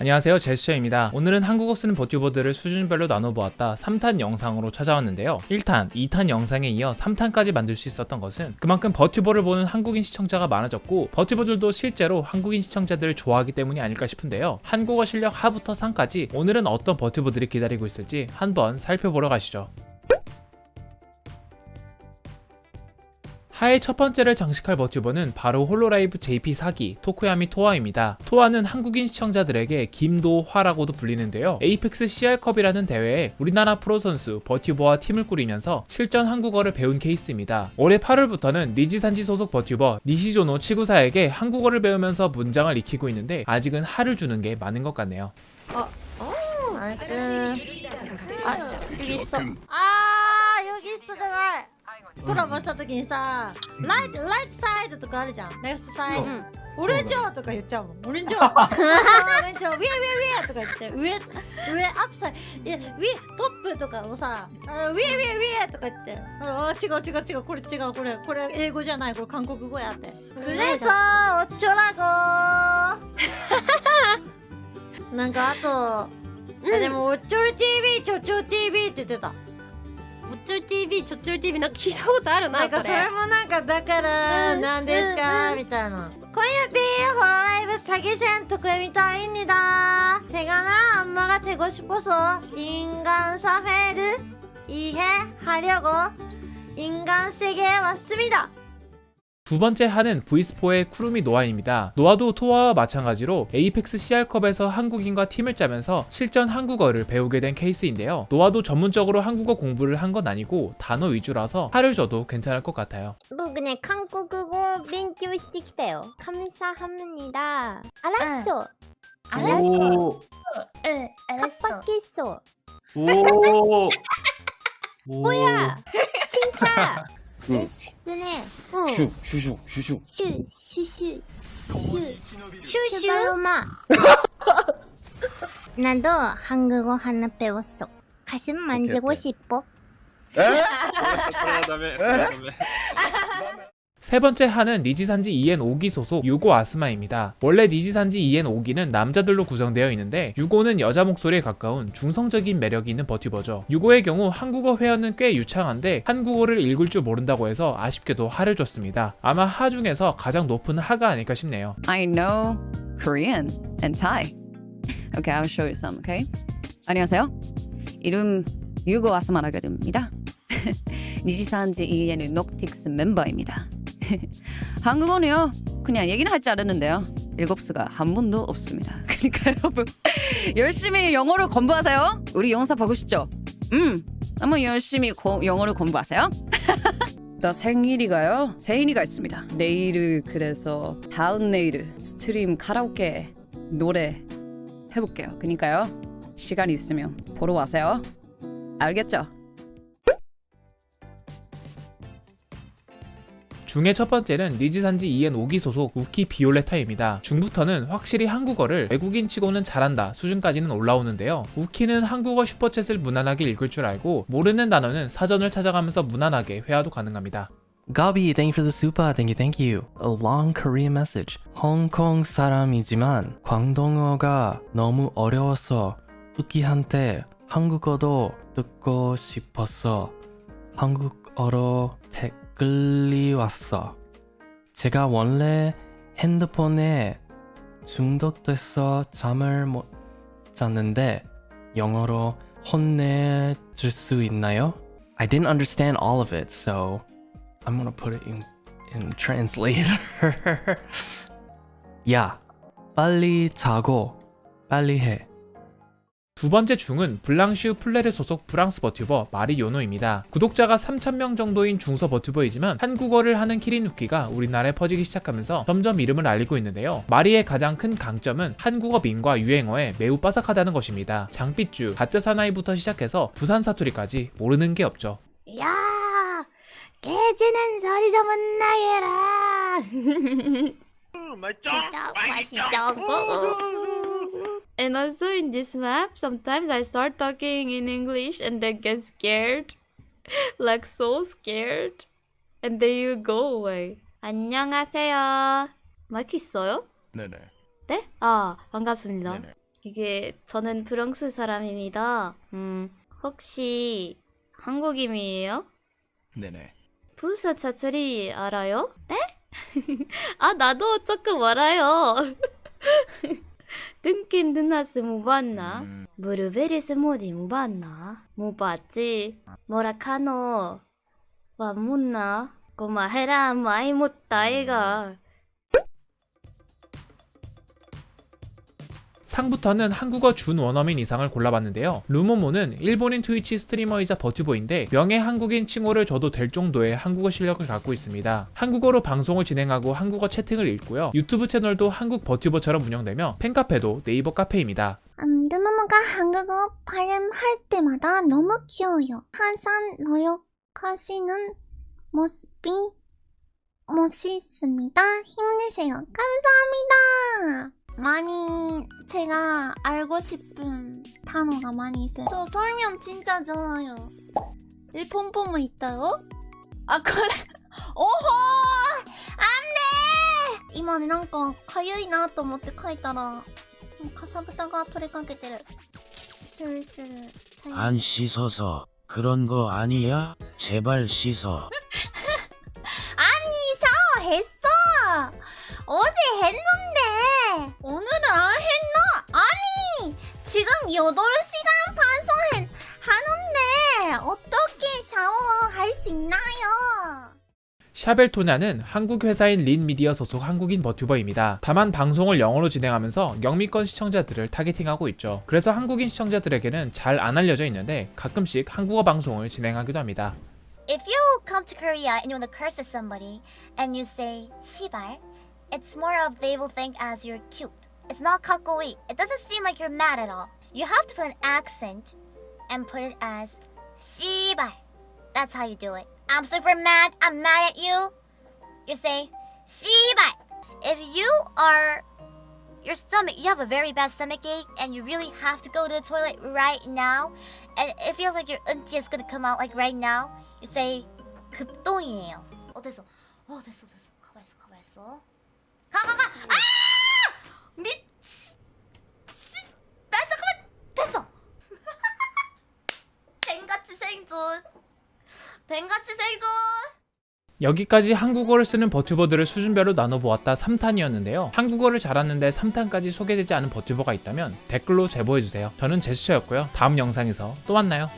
안녕하세요. 제스처입니다. 오늘은 한국어 쓰는 버튜버들을 수준별로 나눠보았다 3탄 영상으로 찾아왔는데요. 1탄, 2탄 영상에 이어 3탄까지 만들 수 있었던 것은 그만큼 버튜버를 보는 한국인 시청자가 많아졌고 버튜버들도 실제로 한국인 시청자들을 좋아하기 때문이 아닐까 싶은데요. 한국어 실력 하부터 상까지 오늘은 어떤 버튜버들이 기다리고 있을지 한번 살펴보러 가시죠 하의 첫 번째를 장식할 버튜버는 바로 홀로라이브 JP 사기 토코야미 토아입니다. 토아는 한국인 시청자들에게 김도화라고도 불리는데요. 에이펙스 CR컵이라는 대회에 우리나라 프로 선수 버튜버와 팀을 꾸리면서 실전 한국어를 배운 케이스입니다. 올해 8월부터는 니지산지 소속 버튜버 니시조노 치구사에게 한국어를 배우면서 문장을 익히고 있는데 아직은 하를 주는 게 많은 것 같네요. 나이스. 아 여기 있어. 아 여기 있어 제발. コラボした時にさ、ライト、ライトサイドとかあるじゃん。レフトサイド。うんオレンジョーとか言っちゃうもん。オレンジョー。オレンジョー、ウィーウィーウィアとか言って、上、上、アップサイ、いや、ウィ、トップとかをさ、ウィーウィーウィアとか言って、ああ、違う違う違う、これ違う、これ、これ英語じゃない、これ韓国語やって。くれそう、おっちょらご なんかあと、でも、おっちょる TV、ちょちょ TV って言ってた。어쩔 TV, 저쩔 TV 나聞いたことあるななんかそれもなんかだからうんなんですかみたいな今夜 Bホロライブ사기센 토크입니다 제가 나 엄마가 되고 싶어서 인간 사회를 이해하려고 인간 세계에 왔습니다 두 번째 하는 V4의 쿠루미 노아입니다. 노아도 토아와 마찬가지로 에이펙스 CR컵에서 한국인과 팀을 짜면서 실전 한국어를 배우게 된 케이스인데요. 노아도 전문적으로 한국어 공부를 한 건 아니고 단어 위주라서 하를 줘도 괜찮을 것 같아요. 僕ね韓国語を勉強してきたよカムサハムニダアラッソ 알았어 오, 응 カッパキッソ 오, 뭐야 진짜 응. 그네 응 슉, 슉슉, 슉슉. 슈 슈 슈 슈. 슈슈. 슈바로마. 나도 한국어 하나 배웠어. 가슴 만지고 오케이. 싶어 세 번째 하는 니지산지 EN 5기 소속 유고 아스마입니다. 원래 니지산지 EN 5기는 남자들로 구성되어 있는데 유고는 여자 목소리에 가까운 중성적인 매력이 있는 버튜버죠. 유고의 경우 한국어 회화는 꽤 유창한데 한국어를 읽을 줄 모른다고 해서 아쉽게도 하를 줬습니다. 아마 하 중에서 가장 높은 하가 아닐까 싶네요. I know Korean and Thai. Okay, I'll show you some, okay? 안녕하세요. 이름 유고 아스마라게입니다. 니지산지 EN 녹틱스 멤버입니다. 한국어는요, 그냥 얘기는 할줄 알았는데요. 일곱 수가 한 번도 없습니다. 그러니까 여러분 열심히 영어를 공부하세요. 우리 영사 보고 싶죠? 음, 한번 열심히 고- 영어를 공부하세요. 나 생일이가요. 생일이가 있습니다. 내일을 그래서 다음 내일 스트림 카라오케 노래 해볼게요. 그니까요. 시간 있으면 보러 와세요. 알겠죠? 중의 첫 번째는 니지산지 EN 5기 소속 우키 비올레타입니다. 중부터는 확실히 한국어를 외국인 치고는 잘한다 수준까지는 올라오는데요. 우키는 한국어 슈퍼챗을 무난하게 읽을 줄 알고 모르는 단어는 사전을 찾아가면서 무난하게 회화도 가능합니다. Gabi, thank you for the super. Thank you, thank you. A long Korean message. 홍콩 사람이지만 광동어가 너무 어려워서 우키한테 한국어도 듣고 싶어서 한국어로 댓 글이 왔어. 제가 원래 핸드폰에 중독돼서 잠을 못 잤는데 영어로 혼내 줄 수 있나요? I didn't understand all of it, so I'm gonna put it in in translator. 야, 빨리 자고 빨리 해. 두 번째 중은 블랑슈 플레르 소속 프랑스 버튜버 마리 요노입니다. 구독자가 3,000명 정도인 중서 버튜버이지만 한국어를 하는 키리누키가 우리나라에 퍼지기 시작하면서 점점 이름을 알리고 있는데요. 마리의 가장 큰 강점은 한국어 밈과 유행어에 매우 빠삭하다는 것입니다. 장삐쭈, 가짜 사나이부터 시작해서 부산 사투리까지 모르는 게 없죠. 야 깨지는 소리 좀 나게라 And also in this map, sometimes I start talking in English and they get scared. like so scared. And they will go away. 안녕하세요. 마이크 있어요? 네네. 네? 아, 반갑습니다. 네네. 이게 저는 프랑스 사람입니다. 음, 혹시 한국인이에요? 네네. 부사 차차리 알아요? 네? 아 나도 조금 알아요. 든킨 드나스 못 봤나? 음, 브루베리 스무디 못 봤나? 못 봤지? 뭐라 카노? 와 못나? 고마 헤라 마이 못다 이가. 상부터는 한국어 준 원어민 이상을 골라봤는데요. 루모모는 일본인 트위치 스트리머이자 버튜버인데 명예 한국인 칭호를 줘도 될 정도의 한국어 실력을 갖고 있습니다. 한국어로 방송을 진행하고 한국어 채팅을 읽고요. 유튜브 채널도 한국 버튜버처럼 운영되며 팬카페도 네이버 카페입니다. 음, 르모모가 한국어 발음할 때마다 너무 귀여워요. 항상 노력하시는 모습이 멋있습니다. 힘내세요. 감사합니다. 많이 제가 알고 싶은 단어가 많이 있어요. 저 설명 진짜 좋아요. 일본포모 있다요? 아 그래? 오호! 안돼! 今ねなんかかゆいなと思って書いたらもうかさぶたが取れかけてる。スルスル。 안 씻어서 그런 거 아니야? 제발 씻어. 아니 샤워했어. 어제 했는데 지금 8시간 방송했 하는데 어떻게 샤워할 수 있나요? 샤벨토냐는 한국 회사인 린 미디어 소속 한국인 버튜버입니다. 다만 방송을 영어로 진행하면서 영미권 시청자들을 타겟팅하고 있죠. 그래서 한국인 시청자들에게는 잘 안 알려져 있는데 가끔씩 한국어 방송을 진행하기도 합니다. If you come to Korea and you want to curse at somebody and you say 시발, it's more of they will think as you're cute. It's not kakoi. It doesn't seem like you're mad at all. You have to put an accent and put it as 시발. That's how you do it. I'm super mad. I'm mad at you. You say 시발. If you are your stomach, you have a very bad stomach ache and you really have to go to the toilet right now, and it feels like your unchi is gonna come out like right now. You say 급동이에요. 어 됐어. 어 됐어 됐어. 가만 있어 가만 있어. 가가 가. 아! 미치. 씨. 나 잠깐만 됐어. 뱀같이 생존. 뱀같이 생존. 여기까지 한국어를 쓰는 버튜버들을 수준별로 나눠보았다 3탄이었는데요. 한국어를 잘하는데 3탄까지 소개되지 않은 버튜버가 있다면 댓글로 제보해주세요. 저는 제스처였고요. 다음 영상에서 또 만나요.